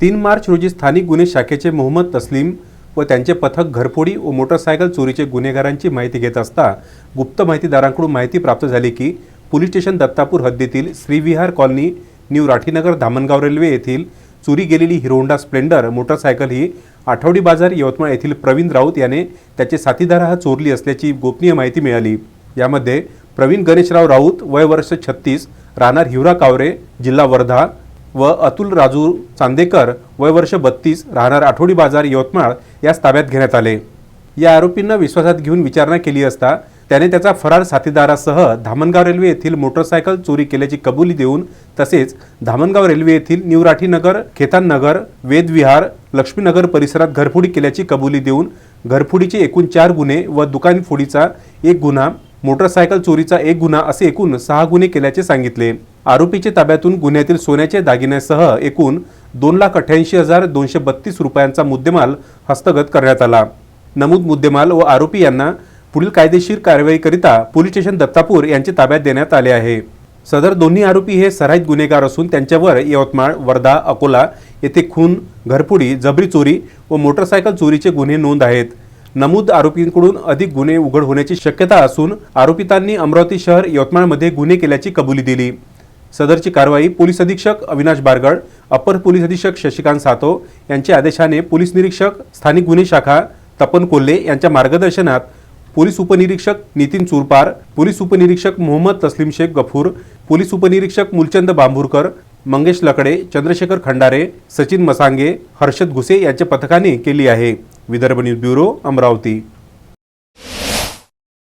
तीन मार्च रोजी स्थानिक गुन्हे शाखेचे मोहम्मद तस्लीम व त्यांचे पथक घरफोडी व मोटरसायकल चोरीचे गुन्हेगारांची माहिती घेत असता गुप्त माहितीदारांकडून माहिती प्राप्त झाली की पोलीस स्टेशन दत्तापूर हद्दीतील Shrivihar colony new Rathinagar Dhamangaon railway येथील चोरी गेलेली हिरोंडा स्प्लेंडर मोटरसायकल ही आठवडी बाजार यवतमाळ येथील प्रवीण राऊत याने त्याचे साथीदाराहा चोरली असल्याची गोपनीय माहिती मिळाली. यामध्ये प्रवीण गणेशराव राऊत वय वर्ष छत्तीस राहणार हिवरा कावरे जिल्हा वर्धा व अतुल राजू चांदेकर वय वर्ष बत्तीस राहणार आठवडी बाजार यवतमाळ यास ताब्यात घेण्यात आले. या आरोपींना विश्वासात घेऊन विचारणा केली असता त्याने त्याचा फरार साथीदारासह धामणगाव रेल्वे येथील मोटरसायकल चोरी केल्याची कबुली देऊन तसेच धामणगाव रेल्वे येथील निवराठीनगर खेतान नगर वेदविहार लक्ष्मीनगर परिसरात घरफोडी केल्याची कबुली देऊन घरफोडीचे एकूण चार गुन्हे व दुकान फोडीचा एक गुन्हा मोटरसायकल चोरीचा एक गुन्हा असे एकूण सहा गुन्हे केल्याचे सांगितले. आरोपीचे ताब्यातून गुन्ह्यातील सोन्याच्या दागिन्यासह एकूण दोन लाख अठ्ठ्याऐंशी हजार दोनशे बत्तीस रुपयांचा मुद्देमाल हस्तगत करण्यात आला. नमूद मुद्देमाल व आरोपी यांना पुढील कायदेशीर कारवाईकरिता पोलीस स्टेशन दत्तापूर यांचे ताब्यात देण्यात आले आहे. सदर दोन्ही आरोपी हे सराईत गुन्हेगार असून त्यांच्यावर यवतमाळ वर्धा अकोला येथे खून घरफोडी जबरी चोरी व मोटरसायकल चोरीचे गुन्हे नोंद आहेत. नमूद आरोपींकडून अधिक गुन्हे उघड होण्याची शक्यता असून आरोपितांनी अमरावती शहर यवतमाळमध्ये गुन्हे केल्याची कबुली दिली. सदरची कारवाई पोलीस अधीक्षक अविनाश बारगड अपर पोलीस अधीक्षक शशिकांत सातो यांच्या आदेशाने पोलीस निरीक्षक स्थानिक गुन्हे शाखा तपन कोल्हे यांच्या मार्गदर्शनात पोलीस उपनिरीक्षक नितीन चुरपार पोलीस उपनिरीक्षक मोहम्मद तस्लीम शेख गफूर पोलीस उपनिरीक्षक मुलचंद बांभूरकर मंगेश लकडे चंद्रशेखर खंडारे सचिन मसांगे हर्षद घुसे यांच्या पथकाने केली आहे. Vidarbha news bureau Amravati.